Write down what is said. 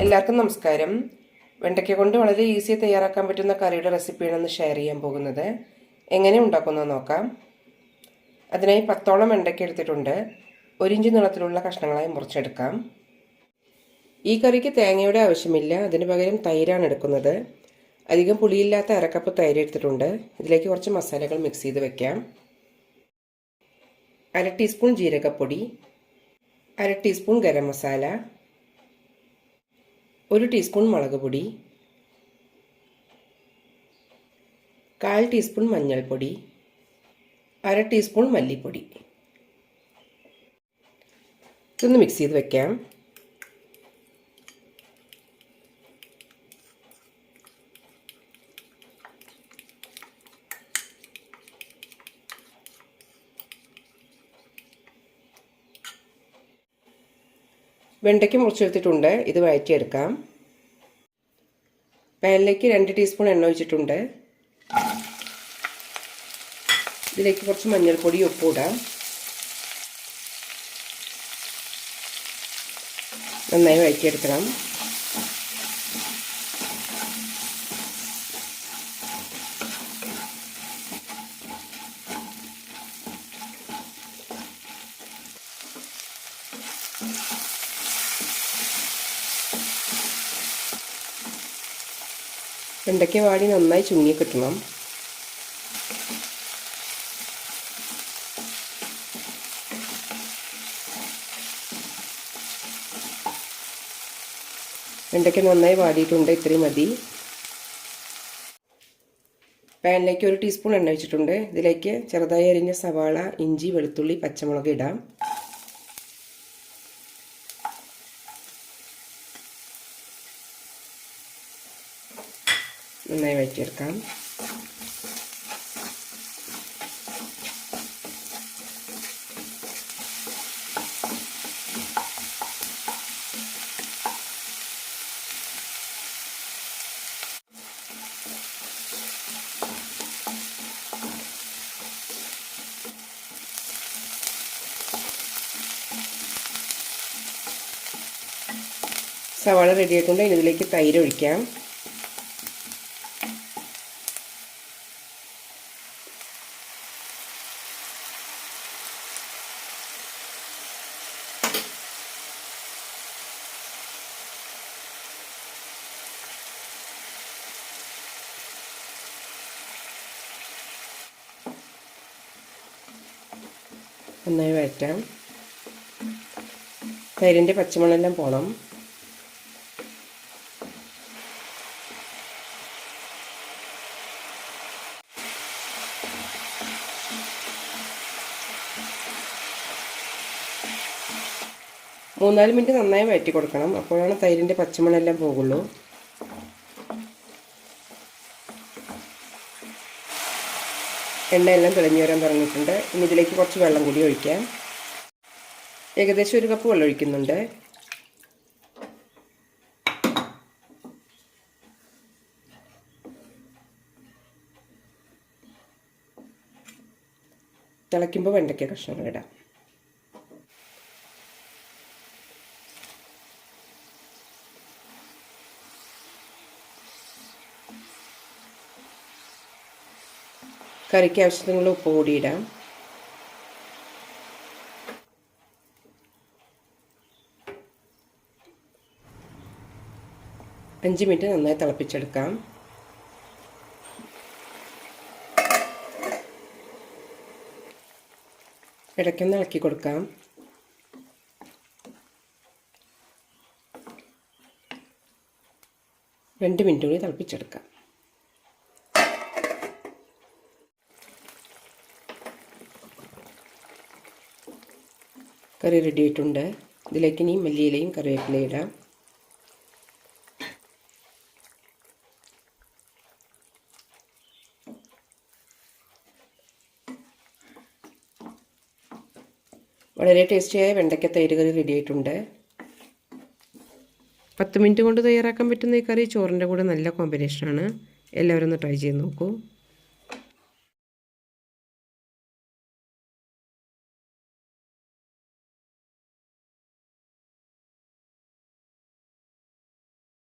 എല്ലാവർക്കും നമസ്കാരം. വെണ്ടയ്ക്ക കൊണ്ട് വളരെ ഈസി തയ്യാറാക്കാൻ പറ്റുന്ന കറിയുടെ റെസിപ്പിയാണ് ഇന്ന് ഷെയർ ചെയ്യാൻ പോകുന്നത്. എങ്ങനെ ഉണ്ടാക്കുന്നത് നോക്കാം. അതിനായി പത്തോളം വെണ്ടയ്ക്ക എടുത്തിട്ടുണ്ട്. ഒരു ഇഞ്ച് നീളത്തിലുള്ള കഷ്ണങ്ങളായി മുറിച്ചെടുക്കാം. ഈ കറിക്ക് തേങ്ങയുടെ ആവശ്യമില്ല. അതിന് പകരം തൈരാണ് എടുക്കുന്നത്. അധികം പുളിയില്ലാത്ത അരക്കപ്പ് തൈര് എടുത്തിട്ടുണ്ട്. ഇതിലേക്ക് കുറച്ച് മസാലകൾ മിക്സ് ചെയ്ത് വെക്കാം. അര ടീസ്പൂൺ ജീരകപ്പൊടി അര ടീസ്പൂൺ ഗരം മസാല ഒരു ടീസ്പൂൺ മുളക് പൊടി കാൽ ടീസ്പൂൺ മഞ്ഞൾപ്പൊടി അര ടീസ്പൂൺ മല്ലിപ്പൊടി. ഇതൊന്ന് മിക്സ് ചെയ്ത് വെക്കാം. വെണ്ടയ്ക്ക് മുറിച്ചെടുത്തിട്ടുണ്ട് ഇത് വഴറ്റിയെടുക്കാം. പാനിലേക്ക് രണ്ട് ടീസ്പൂൺ എണ്ണ ഒഴിച്ചിട്ടുണ്ട്. ഇതിലേക്ക് കുറച്ച് മഞ്ഞൾപ്പൊടി ഉപ്പും ഇടാം. നന്നായി വഴറ്റിയെടുക്കണം. വെണ്ടയ്ക്ക വാടി നന്നായി ചുങ്ങി കിട്ടണം. വെണ്ടയ്ക്ക നന്നായി വാടിയിട്ടുണ്ട് ഇത്രയും മതി. പാനിലേക്ക് ഒരു ടീസ്പൂൺ എണ്ണ വെച്ചിട്ടുണ്ട് ഇതിലേക്ക് ചെറുതായി അരിഞ്ഞ സവാള ഇഞ്ചി വെളുത്തുള്ളി പച്ചമുളക് ഇടാം. നന്നായി വഴറ്റിയെടുക്കാം സവാള റെഡിയായിക്കൊണ്ട് ഇതിലേക്ക് തൈര് ഒഴിക്കാം. നന്നായി വഴറ്റാം. തൈരിന്റെ പച്ചമുളകെല്ലാം പോകണം മൂന്നാൽ മിനിറ്റ് നന്നായി വഴറ്റി കൊടുക്കണം. അപ്പോഴാണ് തൈരിന്റെ പച്ചമണെല്ലാം പോകുള്ളൂ. എണ്ണയെല്ലാം തെളിഞ്ഞു വരാൻ തുടങ്ങിയിട്ടുണ്ട്. ഇനി ഇതിലേക്ക് കുറച്ച് വെള്ളം കൂടി ഒഴിക്കാം. ഏകദേശം ഒരു കപ്പ് വെള്ളം ഒഴിക്കുന്നുണ്ട്. തിളയ്ക്കുമ്പോൾ വെണ്ടയ്ക്ക കഷ്ണങ്ങൾ ഇടാം. കറിക്ക് ആവശ്യത്തിനുള്ള ഉപ്പ് കൂടി ഇടാം അഞ്ച് മിനിറ്റ് നന്നായി തിളപ്പിച്ചെടുക്കാം. ഇടയ്ക്കൊന്ന് ഇളക്കി കൊടുക്കാം. രണ്ട് മിനിറ്റ് കൂടി തിളപ്പിച്ചെടുക്കാം. കറി റെഡി ആയിട്ടുണ്ട്. ഇതിലേക്ക് ഇനി മല്ലിയിലയും കറിവേപ്പിലയും ഇടാം. വളരെ ടേസ്റ്റിയായ വെണ്ടയ്ക്ക തൈര് കറി റെഡി ആയിട്ടുണ്ട്. പത്ത് മിനിറ്റ് കൊണ്ട് തയ്യാറാക്കാൻ പറ്റുന്ന ഈ കറി ചോറിന്റെ കൂടെ നല്ല കോമ്പിനേഷനാണ് എല്ലാവരും ഒന്ന് ട്രൈ ചെയ്ത് നോക്കൂ.